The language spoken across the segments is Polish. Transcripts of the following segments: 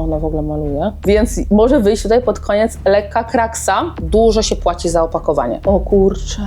ona w ogóle maluje. Więc może wyjść tutaj pod koniec lekka kraksa. Dużo się płaci za opakowanie. O kurczę.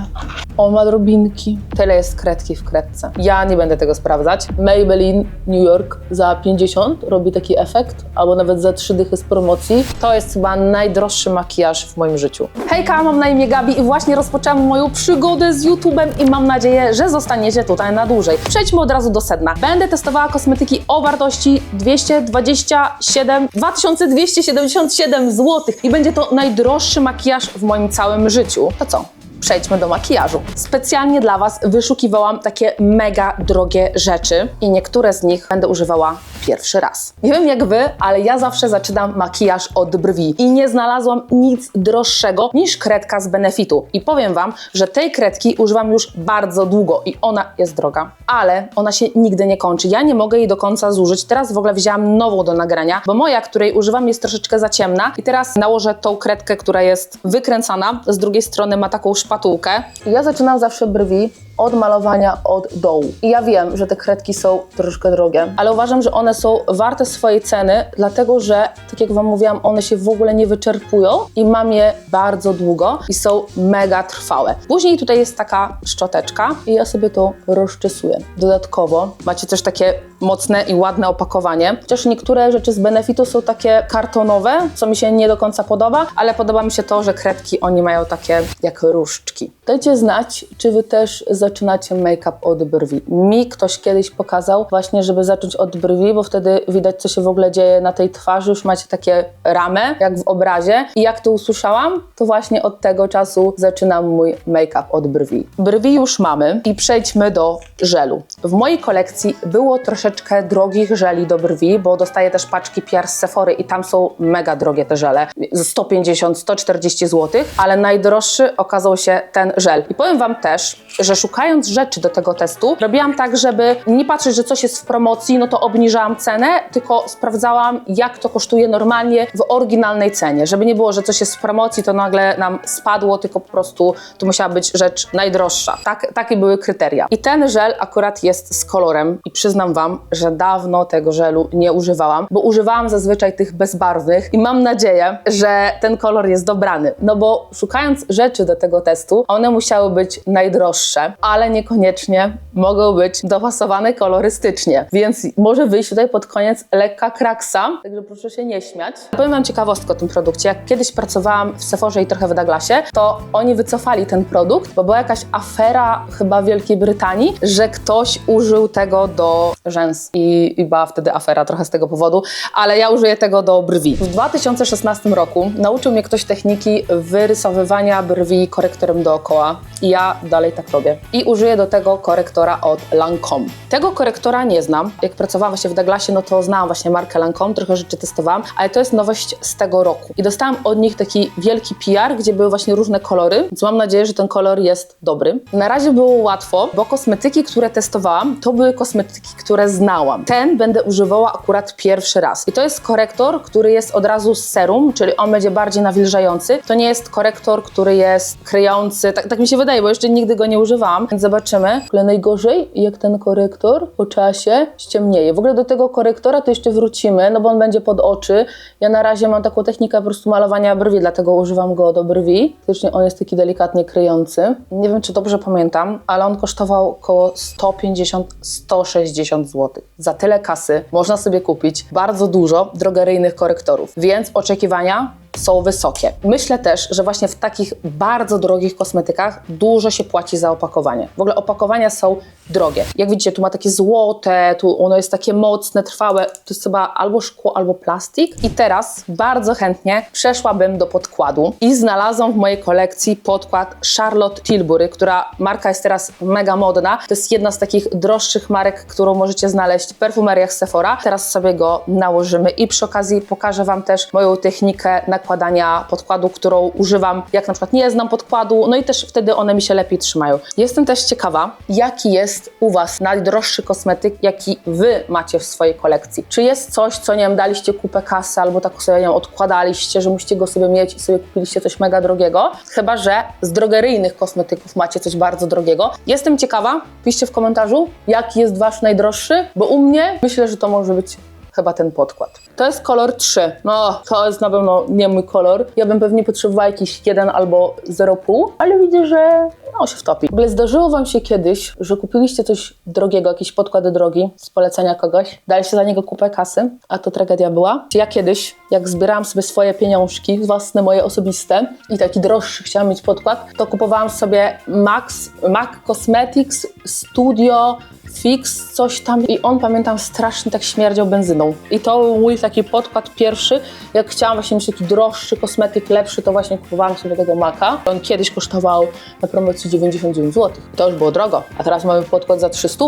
On ma drobinki. Tyle jest kredki w kredce. Ja nie będę tego sprawdzać. Maybelline New York za 50 robi taki efekt, albo nawet za 3 dychy z promocji. To jest chyba najdroższy makijaż w moim życiu. Hejka, mam na imię Gabi i właśnie rozpoczęłam moją przygodę z YouTube'em i mam nadzieję, że zostaniecie tutaj na dłużej. Przejdźmy od razu do sedna. Będę testowała kosmetyki o wartości 227 2277 zł i będzie to najdroższy makijaż w moim całym życiu. To co? Przejdźmy do makijażu. Specjalnie dla Was wyszukiwałam takie mega drogie rzeczy i niektóre z nich będę używała pierwszy raz. Nie wiem jak Wy, ale ja zawsze zaczynam makijaż od brwi i nie znalazłam nic droższego niż kredka z Benefitu. I powiem Wam, że tej kredki używam już bardzo długo i ona jest droga, ale ona się nigdy nie kończy. Ja nie mogę jej do końca zużyć. Teraz w ogóle wzięłam nową do nagrania, bo moja, której używam jest troszeczkę za ciemna i teraz nałożę tą kredkę, która jest wykręcana. Z drugiej strony ma taką szpatułkę. Ja zaczynam zawsze brwi od malowania od dołu. I ja wiem, że te kredki są troszkę drogie, ale uważam, że one są warte swojej ceny, dlatego że, tak jak Wam mówiłam, one się w ogóle nie wyczerpują i mam je bardzo długo i są mega trwałe. Później tutaj jest taka szczoteczka i ja sobie to rozczesuję. Dodatkowo macie też takie mocne i ładne opakowanie, chociaż niektóre rzeczy z Benefitu są takie kartonowe, co mi się nie do końca podoba, ale podoba mi się to, że kredki oni mają takie jak różdżki. Dajcie znać, czy Wy też zaczynacie make-up od brwi. Mi ktoś kiedyś pokazał właśnie, żeby zacząć od brwi, bo wtedy widać, co się w ogóle dzieje na tej twarzy. Już macie takie ramę, jak w obrazie. I jak to usłyszałam, to właśnie od tego czasu zaczynam mój make-up od brwi. Brwi już mamy i przejdźmy do żelu. W mojej kolekcji było troszeczkę drogich żeli do brwi, bo dostaję też paczki PR z Sephory i tam są mega drogie te żele. 150-140 zł, ale najdroższy okazał się ten żel. I powiem Wam też, że szukając rzeczy do tego testu, robiłam tak, żeby nie patrzeć, że coś jest w promocji, no to obniżałam cenę, tylko sprawdzałam, jak to kosztuje normalnie w oryginalnej cenie. Żeby nie było, że coś jest w promocji, to nagle nam spadło, tylko po prostu to musiała być rzecz najdroższa. Tak, takie były kryteria. I ten żel akurat jest z kolorem i przyznam Wam, że dawno tego żelu nie używałam, bo używałam zazwyczaj tych bezbarwnych i mam nadzieję, że ten kolor jest dobrany. No bo szukając rzeczy do tego testu, one musiały być najdroższe, ale niekoniecznie mogą być dopasowane kolorystycznie. Więc może wyjść tutaj pod koniec lekka kraksa, także proszę się nie śmiać. Powiem Wam ciekawostkę o tym produkcie. Jak kiedyś pracowałam w Sephorze i trochę w Douglasie, to oni wycofali ten produkt, bo była jakaś afera chyba w Wielkiej Brytanii, że ktoś użył tego do rzęs i, i była wtedy afera trochę z tego powodu, ale ja użyję tego do brwi. W 2016 roku nauczył mnie ktoś techniki wyrysowywania brwi korektorem dookoła i ja dalej tak robię. I użyję do tego korektora od Lancome. Tego korektora nie znam. Jak pracowałam właśnie w Douglasie, no to znałam właśnie markę Lancome, trochę rzeczy testowałam, ale to jest nowość z tego roku. I dostałam od nich taki wielki PR, gdzie były właśnie różne kolory, więc mam nadzieję, że ten kolor jest dobry. Na razie było łatwo, bo kosmetyki, które testowałam, to były kosmetyki, które znałam. Ten będę używała akurat pierwszy raz. I to jest korektor, który jest od razu z serum, czyli on będzie bardziej nawilżający. To nie jest korektor, który jest kryjący, tak, tak mi się wydaje, bo jeszcze nigdy go nie używałam, więc zobaczymy. Ale najgorzej, jak ten korektor po czasie ściemnieje. W ogóle do tego korektora to jeszcze wrócimy, no bo on będzie pod oczy. Ja na razie mam taką technikę po prostu malowania brwi, dlatego używam go do brwi. Faktycznie on jest taki delikatnie kryjący. Nie wiem, czy dobrze pamiętam, ale on kosztował około 150-160 zł. Za tyle kasy można sobie kupić bardzo dużo drogeryjnych korektorów, więc oczekiwania są wysokie. Myślę też, że właśnie w takich bardzo drogich kosmetykach dużo się płaci za opakowanie. W ogóle opakowania są drogie. Jak widzicie, tu ma takie złote, tu ono jest takie mocne, trwałe. To jest chyba albo szkło, albo plastik. I teraz bardzo chętnie przeszłabym do podkładu i znalazłam w mojej kolekcji podkład Charlotte Tilbury, która marka jest teraz mega modna. To jest jedna z takich droższych marek, którą możecie znaleźć w perfumeriach Sephora. Teraz sobie go nałożymy i przy okazji pokażę Wam też moją technikę nakładania podkładu, którą używam, jak na przykład nie znam podkładu, no i też wtedy one mi się lepiej trzymają. Jestem też ciekawa, jaki jest u Was najdroższy kosmetyk, jaki Wy macie w swojej kolekcji. Czy jest coś, co nie wiem, daliście kupę kasy albo tak sobie nie odkładaliście, że musicie go sobie mieć i sobie kupiliście coś mega drogiego, chyba że z drogeryjnych kosmetyków macie coś bardzo drogiego. Jestem ciekawa, piszcie w komentarzu, jaki jest Wasz najdroższy, bo u mnie myślę, że to może być chyba ten podkład. To jest kolor 3. No, to jest na pewno nie mój kolor. Ja bym pewnie potrzebowała jakiś 1 albo 0,5, ale widzę, że no się wtopi. W zdarzyło Wam się kiedyś, że kupiliście coś drogiego, jakieś podkłady drogi z polecenia kogoś, daliście za niego kupę kasy, a to tragedia była. Ja kiedyś, jak zbierałam sobie swoje pieniążki, własne, moje osobiste i taki droższy chciałam mieć podkład, to kupowałam sobie Max, MAC Cosmetics Studio Fix, coś tam i on pamiętam strasznie tak śmierdział benzyną. I to był mój taki podkład pierwszy, jak chciałam właśnie mieć taki droższy kosmetyk, lepszy, to właśnie kupowałam sobie tego Maka. On kiedyś kosztował na promocji 99 zł. To już było drogo, a teraz mamy podkład za 300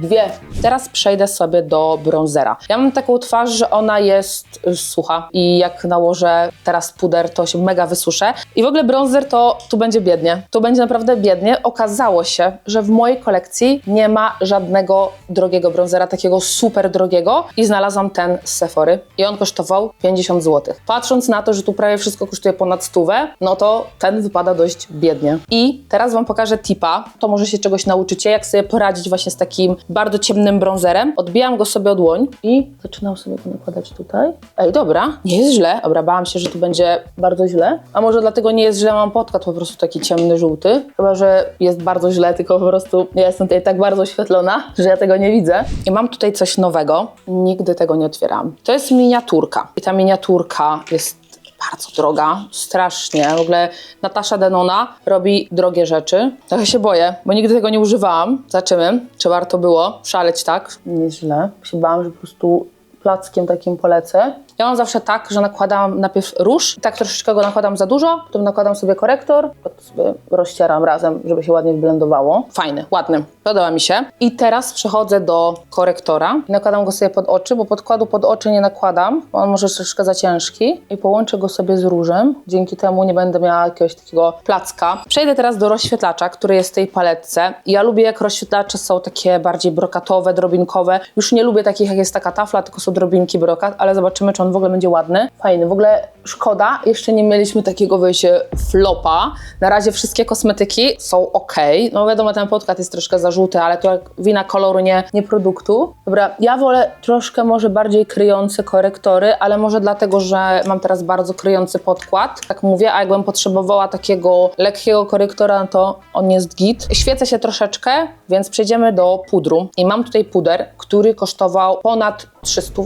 dwie. Teraz przejdę sobie do bronzera. Ja mam taką twarz, że ona jest y, sucha i jak nałożę teraz puder, to się mega wysuszę. I w ogóle bronzer to tu będzie biednie. Tu będzie naprawdę biednie. Okazało się, że w mojej kolekcji nie ma żadnego drogiego bronzera, takiego super drogiego i znalazłam ten z Sephory i on kosztował 50 zł. Patrząc na to, że tu prawie wszystko kosztuje ponad stówę, no to ten wypada dość biednie. I teraz Wam pokażę tipa, to może się czegoś nauczycie, jak sobie poradzić właśnie z takim bardzo ciemnym bronzerem. Odbijam go sobie od dłoń i zaczynam sobie go nakładać tutaj. Ej, dobra, nie jest źle. Dobra, bałam się, że tu będzie bardzo źle. A może dlatego nie jest źle, mam podkład po prostu taki ciemny, żółty. Chyba, że jest bardzo źle, tylko po prostu ja jestem tutaj tak bardzo oświetlona, że ja tego nie widzę. I mam tutaj coś nowego. Nigdy tego nie otwieram. To jest miniaturka. I ta miniaturka jest bardzo droga, strasznie. W ogóle Natasza Denona robi drogie rzeczy. Trochę się boję, bo nigdy tego nie używałam. Zobaczymy, czy warto było szaleć tak. Nie jest źle. Się bałam, że po prostu plackiem takim polecę. Ja mam zawsze tak, że nakładam najpierw róż, tak troszeczkę go nakładam za dużo, potem nakładam sobie korektor, potem sobie rozcieram razem, żeby się ładnie wyblendowało. Fajny, ładny, podoba mi się. I teraz przechodzę do korektora. Nakładam go sobie pod oczy, bo podkładu pod oczy nie nakładam, bo on może troszeczkę za ciężki. I połączę go sobie z różem, dzięki temu nie będę miała jakiegoś takiego placka. Przejdę teraz do rozświetlacza, który jest w tej paletce. Ja lubię jak rozświetlacze są takie bardziej brokatowe, drobinkowe. Już nie lubię takich jak jest taka tafla, tylko są drobinki brokat, ale zobaczymy czy on w ogóle będzie ładny. Fajny. W ogóle szkoda, jeszcze nie mieliśmy takiego wyjścia flopa. Na razie wszystkie kosmetyki są ok. No wiadomo, ten podkład jest troszkę za żółty, ale to jak wina koloru, nie, nie produktu. Dobra, ja wolę troszkę może bardziej kryjące korektory, ale może dlatego, że mam teraz bardzo kryjący podkład. Tak mówię, a jakbym potrzebowała takiego lekkiego korektora, to on jest git. Świecę się troszeczkę, więc przejdziemy do pudru. I mam tutaj puder, który kosztował ponad 300,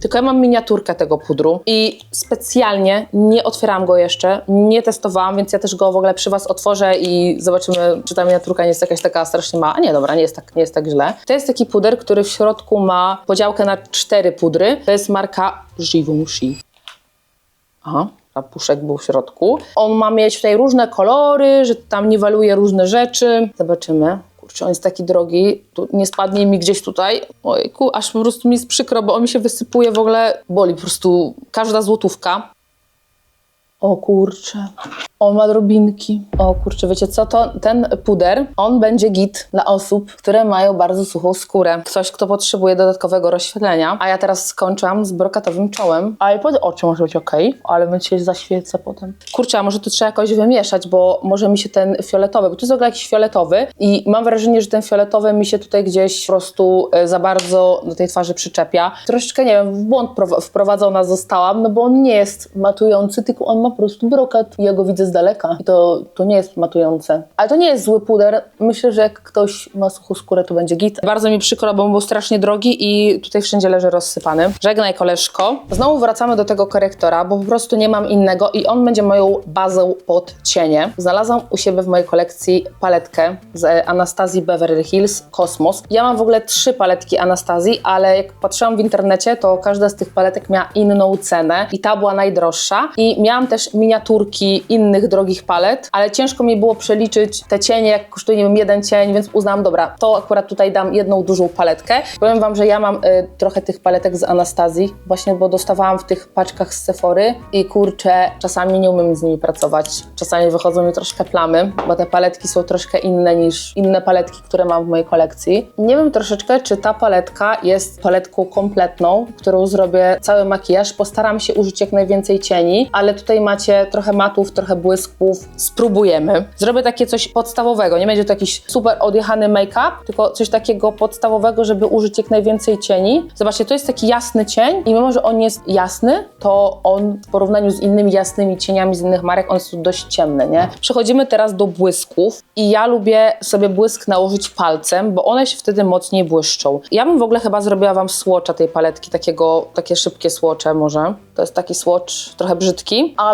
tylko ja mam miniaturkę tego pudru i specjalnie nie otwierałam go jeszcze, nie testowałam, więc ja też go w ogóle przy Was otworzę i zobaczymy, czy ta miniaturka nie jest jakaś taka strasznie mała. A nie, dobra, nie jest tak, nie jest tak źle. To jest taki puder, który w środku ma podziałkę na cztery pudry. To jest marka Givenchy. Aha, a puszek był w środku. On ma mieć tutaj różne kolory, że tam niweluje różne rzeczy. Zobaczymy. Kurczę, on jest taki drogi, tu nie spadnie mi gdzieś tutaj. Ojku, aż po prostu mi jest przykro, bo on mi się wysypuje w ogóle, boli po prostu każda złotówka. O kurczę. On ma drobinki. O kurczę, wiecie co? To ten puder, on będzie git dla osób, które mają bardzo suchą skórę. Ktoś, kto potrzebuje dodatkowego rozświetlenia. A ja teraz skończyłam z brokatowym czołem. Ale pod oczy może być ok, ale my się zaświeca potem. Kurczę, a może to trzeba jakoś wymieszać, bo może mi się ten fioletowy, bo to jest w ogóle jakiś fioletowy i mam wrażenie, że ten fioletowy mi się tutaj gdzieś po prostu e, za bardzo do tej twarzy przyczepia. Troszeczkę, nie wiem, w błąd prowa- wprowadzona zostałam, no bo on nie jest matujący, tylko on ma po prostu brokat ja go widzę z daleka i to, to nie jest matujące. Ale to nie jest zły puder. Myślę, że jak ktoś ma suchą skórę, to będzie git. Bardzo mi przykro, bo on był strasznie drogi i tutaj wszędzie leży rozsypany. Żegnaj koleżko. Znowu wracamy do tego korektora, bo po prostu nie mam innego i on będzie moją bazą pod cienie. Znalazłam u siebie w mojej kolekcji paletkę z Anastazji Beverly Hills Cosmos. Ja mam w ogóle trzy paletki Anastazji, ale jak patrzyłam w internecie, to każda z tych paletek miała inną cenę i ta była najdroższa. I miałam też miniaturki innych drogich palet, ale ciężko mi było przeliczyć te cienie, jak kosztuje, nie wiem, jeden cień, więc uznałam, dobra, to akurat tutaj dam jedną dużą paletkę. Powiem Wam, że ja mam y, trochę tych paletek z Anastazji, właśnie bo dostawałam w tych paczkach z Sephory i kurczę, czasami nie umiem z nimi pracować. Czasami wychodzą mi troszkę plamy, bo te paletki są troszkę inne niż inne paletki, które mam w mojej kolekcji. Nie wiem troszeczkę, czy ta paletka jest paletką kompletną, którą zrobię cały makijaż. Postaram się użyć jak najwięcej cieni, ale tutaj macie trochę matów, trochę błysków, spróbujemy. Zrobię takie coś podstawowego, nie będzie to jakiś super odjechany make-up, tylko coś takiego podstawowego, żeby użyć jak najwięcej cieni. Zobaczcie, to jest taki jasny cień i mimo, że on jest jasny, to on w porównaniu z innymi jasnymi cieniami z innych marek, on jest dość ciemny, nie? Przechodzimy teraz do błysków i ja lubię sobie błysk nałożyć palcem, bo one się wtedy mocniej błyszczą. Ja bym w ogóle chyba zrobiła wam słocza tej paletki, takiego, takie szybkie słocze może. To jest taki słocz trochę brzydki, ale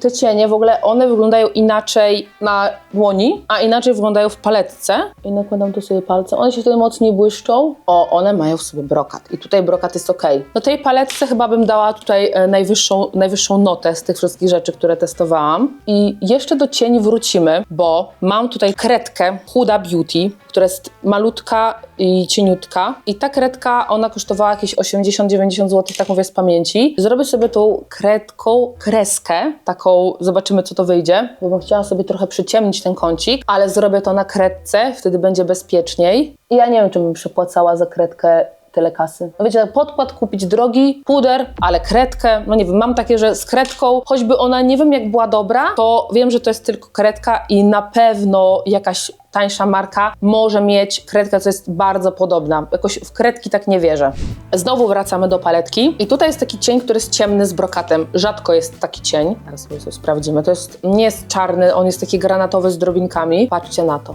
te cienie w ogóle, one wyglądają inaczej na dłoni, a inaczej wyglądają w paletce. I nakładam tu sobie palcem. One się wtedy mocniej błyszczą. O, one mają w sobie brokat. I tutaj brokat jest ok. No tej paletce chyba bym dała tutaj e, najwyższą, najwyższą notę z tych wszystkich rzeczy, które testowałam. I jeszcze do cieni wrócimy, bo mam tutaj kredkę Huda Beauty, która jest malutka i cieniutka. I ta kredka, ona kosztowała jakieś 80-90 zł, tak mówię z pamięci. Zrobię sobie tą kredką kreskę, taką, zobaczymy co to wyjdzie, bo bym chciała sobie trochę przyciemnić ten kącik, ale zrobię to na kredce, wtedy będzie bezpieczniej. I ja nie wiem, czy bym przepłacała za kredkę tyle kasy. No wiecie, podkład kupić drogi, puder, ale kredkę, no nie wiem, mam takie, że z kredką, choćby ona nie wiem jak była dobra, to wiem, że to jest tylko kredka i na pewno jakaś tańsza marka może mieć kredkę, co jest bardzo podobna. Jakoś w kredki tak nie wierzę. Znowu wracamy do paletki i tutaj jest taki cień, który jest ciemny z brokatem. Rzadko jest taki cień. Teraz sobie to sprawdzimy. To jest, nie jest czarny, on jest taki granatowy z drobinkami. Patrzcie na to.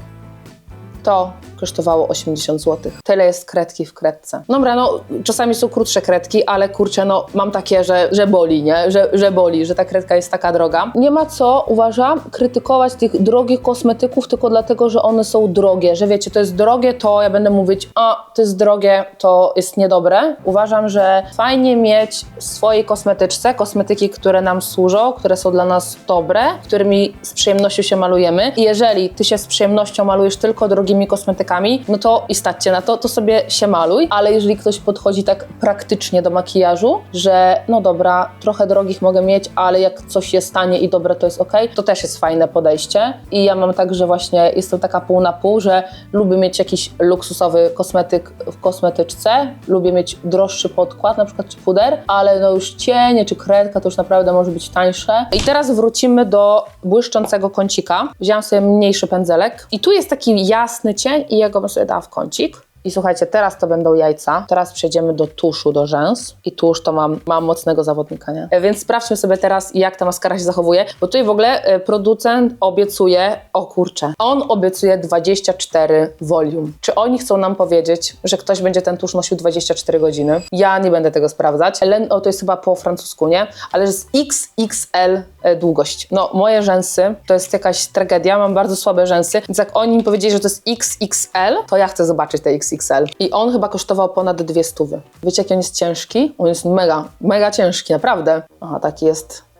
To kosztowało 80 zł. Tyle jest kredki w kredce. Dobra, no czasami są krótsze kredki, ale kurczę, no mam takie, że, że boli, nie? Że, że boli, że ta kredka jest taka droga. Nie ma co, uważam, krytykować tych drogich kosmetyków tylko dlatego, że one są drogie, że wiecie, to jest drogie, to ja będę mówić, a to jest drogie, to jest niedobre. Uważam, że fajnie mieć w swojej kosmetyczce kosmetyki, które nam służą, które są dla nas dobre, którymi z przyjemnością się malujemy. I jeżeli ty się z przyjemnością malujesz tylko drogimi kosmetykami, no to i stać cię na to, to sobie się maluj, ale jeżeli ktoś podchodzi tak praktycznie do makijażu, że no dobra, trochę drogich mogę mieć, ale jak coś się stanie i dobre, to jest ok, to też jest fajne podejście. I ja mam tak, że właśnie jestem taka pół na pół, że lubię mieć jakiś luksusowy kosmetyk w kosmetyczce, lubię mieć droższy podkład, na przykład czy puder, ale no już cienie czy kredka to już naprawdę może być tańsze. I teraz wrócimy do błyszczącego kącika. Wziąłam sobie mniejszy pędzelek i tu jest taki jasny cień i ja go bym sobie dała w kącik. I słuchajcie, teraz to będą jajca. Teraz przejdziemy do tuszu, do rzęs. I tusz to mam, mam mocnego zawodnika, nie? E, Więc sprawdźmy sobie teraz, jak ta maskara się zachowuje. Bo tutaj w ogóle e, producent obiecuje, o kurczę, on obiecuje 24 volume. Czy oni chcą nam powiedzieć, że ktoś będzie ten tusz nosił 24 godziny? Ja nie będę tego sprawdzać. Len, o, to jest chyba po francusku, nie? Ale że XXL e, długość. No, moje rzęsy to jest jakaś tragedia. Mam bardzo słabe rzęsy. Więc jak oni mi powiedzieli, że to jest XXL, to ja chcę zobaczyć te XXL. I on chyba kosztował ponad dwie stówy. Wiecie, jaki on jest ciężki? On jest mega, mega ciężki, naprawdę. Aha, taki jest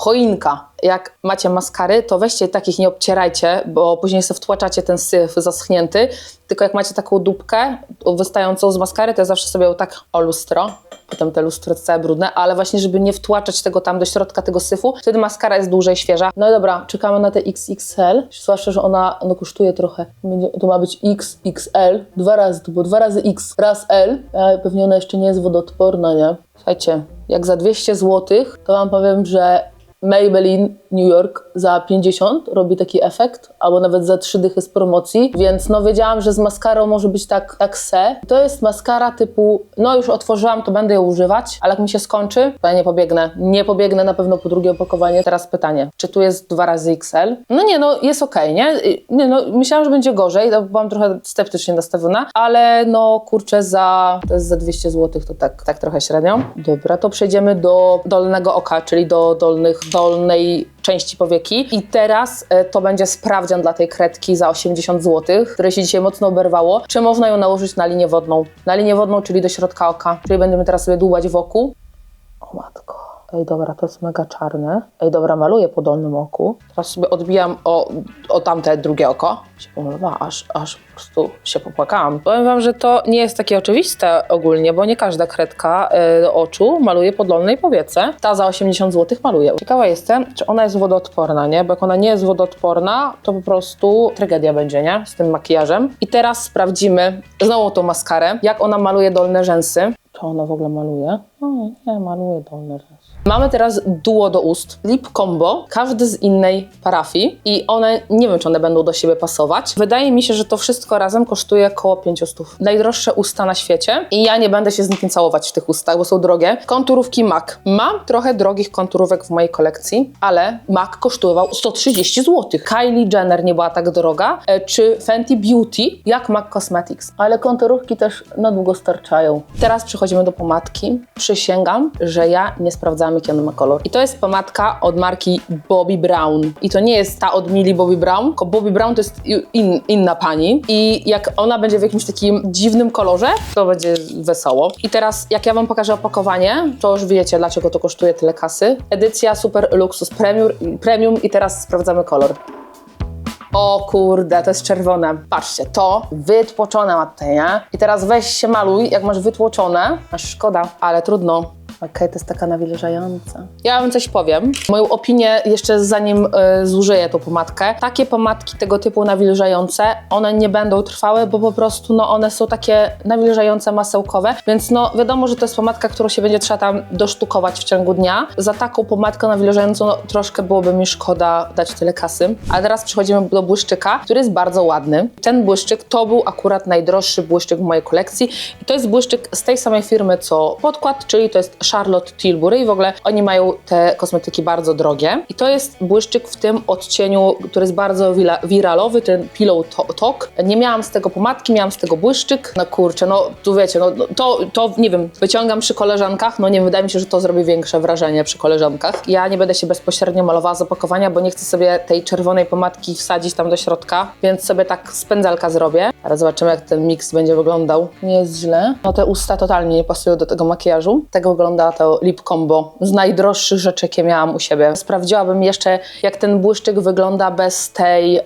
choinka. Jak macie maskary, to weźcie takich, nie obcierajcie, bo później sobie wtłaczacie ten syf zaschnięty. Tylko jak macie taką dupkę wystającą z maskary, to ja zawsze sobie ją tak o lustro. Potem te lustro całe brudne, ale właśnie, żeby nie wtłaczać tego tam do środka tego syfu, wtedy maskara jest dłużej świeża. No dobra, czekamy na te XXL, zwłaszcza, że ona no, kosztuje trochę. Będzie, to ma być XXL, dwa razy, to było dwa razy X, raz L, a pewnie ona jeszcze nie jest wodoodporna, nie? Słuchajcie, jak za 200 zł, to wam powiem, że Maybelline New York za 50 robi taki efekt, albo nawet za 3 dychy z promocji, więc no wiedziałam, że z maskarą może być tak, tak se. To jest maskara typu, no już otworzyłam, to będę ją używać, ale jak mi się skończy, to ja nie pobiegnę. Nie pobiegnę na pewno po drugie opakowanie. Teraz pytanie, czy tu jest dwa razy XL? No nie, no jest okej, nie? nie? No myślałam, że będzie gorzej, byłam trochę sceptycznie nastawiona, ale no kurczę, za, to jest za 200 zł, to tak, tak trochę średnio. Dobra, to przejdziemy do dolnego oka, czyli do dolnych, dolnej części powieki. I teraz e, to będzie sprawdzian dla tej kredki za 80 zł, które się dzisiaj mocno oberwało. Czy można ją nałożyć na linię wodną? Na linię wodną, czyli do środka oka. Czyli będziemy teraz sobie dłubać wokół. O matko. Ej, dobra, to jest mega czarne. Ej, dobra, maluję po dolnym oku. Teraz sobie odbijam o, o tamte drugie oko. Się pomalowała, aż, aż po prostu się popłakałam. Powiem wam, że to nie jest takie oczywiste ogólnie, bo nie każda kredka y, oczu maluje po dolnej powiece. Ta za 80 zł maluje. Ciekawa jestem, czy ona jest wodoodporna, nie? Bo jak ona nie jest wodoodporna, to po prostu tragedia będzie, nie? Z tym makijażem. I teraz sprawdzimy znowu tą maskarę, jak ona maluje dolne rzęsy. Czy ona w ogóle maluje? O, nie, maluję dolny raz. Mamy teraz duo do ust. Lip Combo, każdy z innej parafii i one, nie wiem czy one będą do siebie pasować. Wydaje mi się, że to wszystko razem kosztuje około 500. Najdroższe usta na świecie i ja nie będę się z nikim całować w tych ustach, bo są drogie. Konturówki MAC. Mam trochę drogich konturówek w mojej kolekcji, ale MAC kosztował 130 zł. Kylie Jenner nie była tak droga, e, czy Fenty Beauty, jak MAC Cosmetics. Ale konturówki też na długo starczają. Teraz przechodzimy do pomadki. Przysięgam, że ja nie sprawdzałam, jaki ma kolor. I to jest pomadka od marki Bobbi Brown. I to nie jest ta od Millie Bobby Brown, tylko Bobbi Brown to jest in, inna pani. I jak ona będzie w jakimś takim dziwnym kolorze, to będzie wesoło. I teraz, jak ja wam pokażę opakowanie, to już wiecie, dlaczego to kosztuje tyle kasy. Edycja Super Luxus Premium, premium i teraz sprawdzamy kolor. O kurde, to jest czerwone. Patrzcie, to wytłoczone ma tutaj, nie? I teraz weź się maluj, jak masz wytłoczone. Aż szkoda, ale trudno. Okej, to jest taka nawilżająca. Ja wam coś powiem. Moją opinię, jeszcze zanim y, zużyję tą pomadkę, takie pomadki tego typu nawilżające, one nie będą trwałe, bo po prostu no, one są takie nawilżające, masełkowe, więc no wiadomo, że to jest pomadka, którą się będzie trzeba tam dosztukować w ciągu dnia. Za taką pomadkę nawilżającą no, troszkę byłoby mi szkoda dać tyle kasy. A teraz przechodzimy do błyszczyka, który jest bardzo ładny. Ten błyszczyk to był akurat najdroższy błyszczyk w mojej kolekcji i to jest błyszczyk z tej samej firmy co podkład, czyli to jest Charlotte Tilbury i w ogóle oni mają te kosmetyki bardzo drogie. I to jest błyszczyk w tym odcieniu, który jest bardzo wiralowy, ten Pillow Talk. Nie miałam z tego pomadki, miałam z tego błyszczyk. No kurczę, no tu wiecie, no no to, to nie wiem, wyciągam przy koleżankach, no nie wydaje mi się, że to zrobi większe wrażenie przy koleżankach. Ja nie będę się bezpośrednio malowała z opakowania, bo nie chcę sobie tej czerwonej pomadki wsadzić tam do środka, więc sobie tak z zrobię. Teraz zobaczymy, jak ten miks będzie wyglądał. Nie jest źle. No te usta totalnie nie pasują do tego makijażu. Tego wygląda to lip combo z najdroższych rzeczy, jakie miałam u siebie. Sprawdziłabym jeszcze, jak ten błyszczyk wygląda bez tej,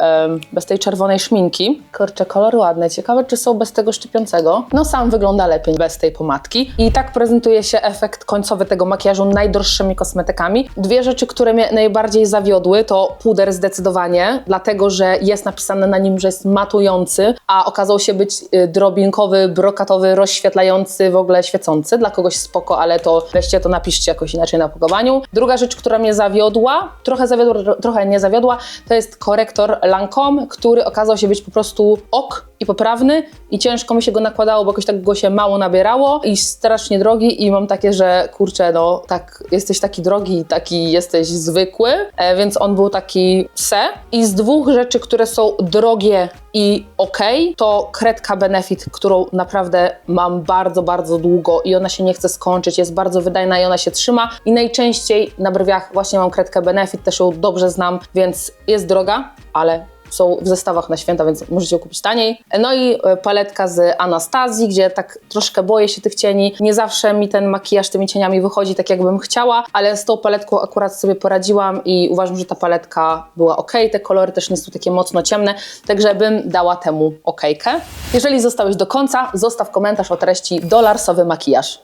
bez tej czerwonej szminki. Kurczę, kolor ładny. Ciekawe, czy są bez tego szczypiącego. No sam wygląda lepiej bez tej pomadki. I tak prezentuje się efekt końcowy tego makijażu najdroższymi kosmetykami. Dwie rzeczy, które mnie najbardziej zawiodły, to puder zdecydowanie, dlatego, że jest napisane na nim, że jest matujący, a okazał się być y, drobinkowy, brokatowy, rozświetlający, w ogóle świecący. Dla kogoś spoko, ale to weźcie to napiszcie jakoś inaczej na opakowaniu. Druga rzecz, która mnie zawiodła, trochę zawiodła, tro- trochę nie zawiodła, to jest korektor Lancome, który okazał się być po prostu ok i poprawny i ciężko mi się go nakładało, bo jakoś tak go się mało nabierało i strasznie drogi i mam takie, że kurczę, no tak, jesteś taki drogi taki jesteś zwykły, e, więc on był taki se. I z dwóch rzeczy, które są drogie i okej, to kredka Benefit, którą naprawdę mam bardzo, bardzo długo i ona się nie chce skończyć, jest bardzo wydajna i ona się trzyma. I najczęściej na brwiach właśnie mam kredkę Benefit, też ją dobrze znam, więc jest droga, ale są w zestawach na święta, więc możecie ją kupić taniej. No i e, paletka z Anastazji, gdzie tak troszkę boję się tych cieni. Nie zawsze mi ten makijaż tymi cieniami wychodzi tak, jakbym chciała, ale z tą paletką akurat sobie poradziłam i uważam, że ta paletka była ok. Te kolory też nie są takie mocno ciemne, także bym dała temu okejkę. Jeżeli zostałeś do końca, zostaw komentarz o treści dolarsowy makijaż.